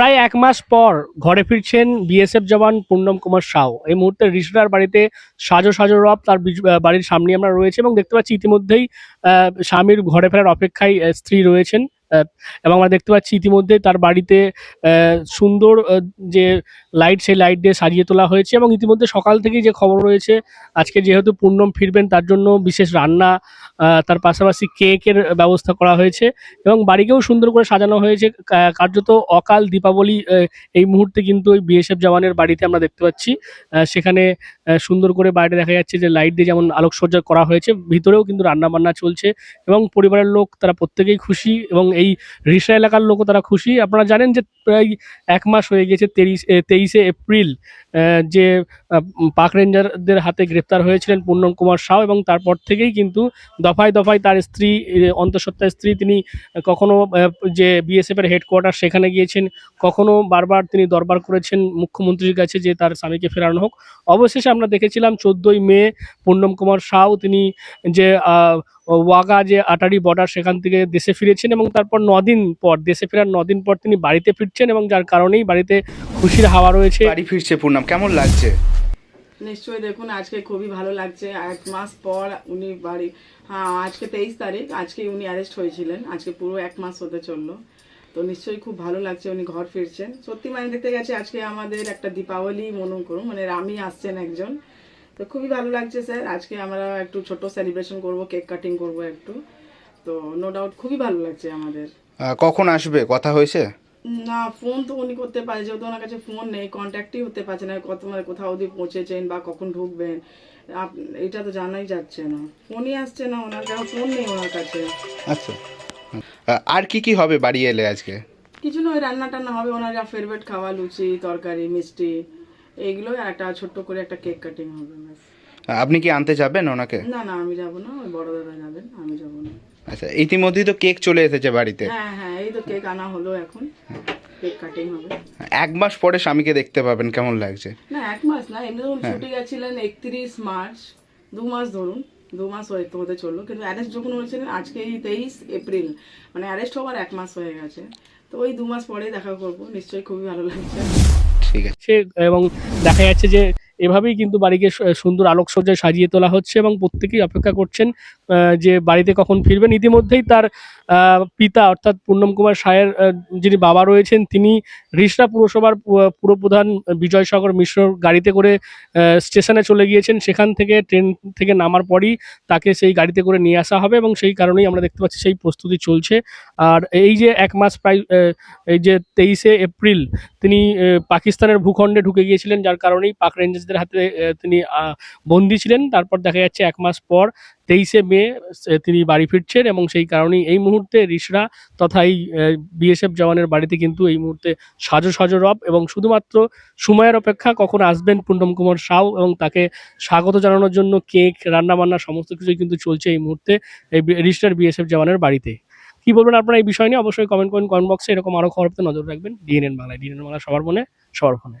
প্রায় এক মাস পর ঘরে ফিরছেন বিএসএফ জওয়ান পূর্ণম কুমার সাউ। এই মুহূর্তে ঋষিরার বাড়িতে সাজো সাজো রব তার বাড়ির সামনে আমরা রয়েছে এবং দেখতে পাচ্ছি ইতিমধ্যেই স্বামীর ঘরে ফেরার অপেক্ষায় স্ত্রী রয়েছেন। এবং আমরা দেখতে পাচ্ছি ইতিমধ্যে তার বাড়িতে সুন্দর যে লাইট সেই লাইট দিয়ে সাজিয়ে তোলা হয়েছে এবং ইতিমধ্যে সকাল থেকেই যে খবর রয়েছে, আজকে যেহেতু পূর্ণম ফিরবেন তার জন্য বিশেষ রান্না তার পাশাপাশি কেকের ব্যবস্থা করা হয়েছে এবং বাড়িকেও সুন্দর করে সাজানো হয়েছে। কার্যত অকাল দীপাবলি এই মুহূর্তে কিন্তু ওই বিএসএফ জওয়ানের বাড়িতে আমরা দেখতে পাচ্ছি। সেখানে সুন্দর করে বাইরে দেখা যাচ্ছে যে লাইট দিয়ে যেমন আলোকসজ্জা করা হয়েছে, ভিতরেও কিন্তু রান্না বান্না চলছে এবং পরিবারের লোক তারা প্রত্যেকেই খুশি এবং এই রিসা এলাকার লোকও তারা খুশি। আপনারা জানেন যে প্রায় এক মাস হয়ে গেছে তেইশ এপ্রিল যে পাক রেঞ্জারদের হাতে গ্রেপ্তার হয়েছিলেন পূর্ণম কুমার সাউ এবং তারপর থেকেই কিন্তু দফায় দফায় তার স্ত্রী অন্তঃসত্ত্বা স্ত্রী তিনি কখনো যে বিএসএফের হেডকোয়ার্টার সেখানে গিয়েছেন, কখনো বারবার তিনি দরবার করেছেন মুখ্যমন্ত্রীর কাছে যে তার স্বামীকে ফেরানো হোক। অবশেষে আমরা দেখেছিলাম চোদ্দোই মে পূর্ণম কুমার সাউ তিনি যে ওয়াগা যে আটারি বর্ডার সেখান থেকে দেশে ফিরেছেন এবং তারপর নদিন পর, দেশে ফেরার নদিন পর তিনি বাড়িতে ফিরছেন এবং যার কারণেই বাড়িতে খুশির হাওয়া রয়েছে। বাড়ি ফিরছে পূর্ণাম কেমন লাগছে? নিশ্চয়ই দেখুন আজকে খুবই ভালো লাগছে। এক মাস পর উনি বাড়ি হ্যাঁ আজকে তেইশ তারিখ আজকে উনি অ্যারেস্ট হয়েছিলেন। আজকে পুরো এক মাস হতে চলল। তো নিশ্চয়ই খুব ভালো লাগছে উনি ঘর ফিরছেন। সত্যি মানে দেখতে গেছে আজকে আমাদের একটা দীপাবলি মনে করুন মানে রামই আসছেন একজন। তো খুবই ভালো লাগছে স্যার আজকে আমরা একটু ছোট সেলিব্রেশন করব কেক কাটিং করব একটু। তো নো ডাউট খুবই ভালো লাগছে আমাদের। কখন আসবে? কথা হয়েছে? না ফোন তো উনি করতে পারে যেহেতু ওনার কাছে ফোন নেই কন্ট্যাক্টই হতে পারছে না কত মানে কোথাও অবধি পৌঁছেছেন বা কখন ঢুকবেন এটা তো জানাই যাচ্ছে না। ফোনই আসছে না ওনার কাছে ফোন নেই ওনার কাছে। আচ্ছা। আর কি কি হবে বাড়ি এলে আজকে? কিছু না ওই রান্না টান্না হবে ওনার যা ফেভারিট খাওয়া লুচি তরকারি মিষ্টি এইগুলো আর একটা ছোট্ট করে একটা কেক কাটিং হবে। আপনি কি আনতে যাবেন ওনাকে? না না আমি যাব না ওই বড় দাদা যাবেন আমি যাব না। আচ্ছা ইতিমধ্যেই তো কেক চলে এসেছে বাড়িতে। হ্যাঁ হ্যাঁ এই তো কেক আনা হলো এখন। কেক কাটিং হবে। এক মাস পরে স্বামীকে দেখতে পাবেন কেমন লাগছে? না এক মাস না এমনি ধরুন ছুটি গেছিলেন একত্রিশ মার্চ দু মাস ধরুন দু মাস হতে হতে চলল কিন্তু অ্যারেস্ট যখন হয়েছিলেন আজকে এই তেইশ এপ্রিল মানে অ্যারেস্ট হওয়ার এক মাস হয়ে গেছে। তো ওই দু মাস পরেই দেখা করব নিশ্চয়ই খুবই ভালো লাগছে। ঠিক আছে। এবং দেখা যাচ্ছে যে এভাবেই কিন্তু বাড়িকে সুন্দর আলোকসজ্জায় সাজিয়ে তোলা হচ্ছে এবং প্রত্যেকেই অপেক্ষা করছেন যে বাড়িতে কখন ফিরবেন। ইতিমধ্যেই তার পিতা অর্থাৎ পূর্ণম কুমার সায়ের যিনি বাবা রয়েছেন, তিনি রিষড়া পুরসভার পুরপ্রধান বিজয় সাগর মিশ্রর গাড়িতে করে স্টেশনে চলে গিয়েছেন। সেখান থেকে ট্রেন থেকে নামার পরই তাকে সেই গাড়িতে করে নিয়ে আসা হবে এবং সেই কারণেই আমরা দেখতে পাচ্ছি সেই প্রস্তুতি চলছে। আর এই যে এক মাস প্রায় এই যে তেইশে এপ্রিল তিনি পাকিস্তানের ভূখণ্ডে ঢুকে গিয়েছিলেন, যার কারণেই পাক রেঞ্জার্সদের হাতে তিনি বন্দী ছিলেন। তারপর দেখা যাচ্ছে এক মাস পর তেইশে মে তিনি বাড়ি ফিরছেন এবং সেই কারণেই এই মুহূর্তে রিসরা তথা এই বিএসএফ জওয়ানের বাড়িতে কিন্তু এই মুহূর্তে সাজো সাজো রব এবং শুধুমাত্র সময়ের অপেক্ষা কখন আসবেন পূর্ণম কুমার সাউ এবং তাকে স্বাগত জানানোর জন্য কেক, রান্নাবান্না সমস্ত কিছুই কিন্তু চলছে এই মুহূর্তে এই রিসরার বিএসএফ জওয়ানের বাড়িতে। কি বলবেন আপনারা এই বিষয় নিয়ে? অবশ্যই কমেন্ট করুন, কমেন্ট বক্সে এরকম আরও খবর নজর রাখবেন। ডিএনএন বাংলায়, ডিএনএন বাংলা সবার মনে, সবার ফোনে।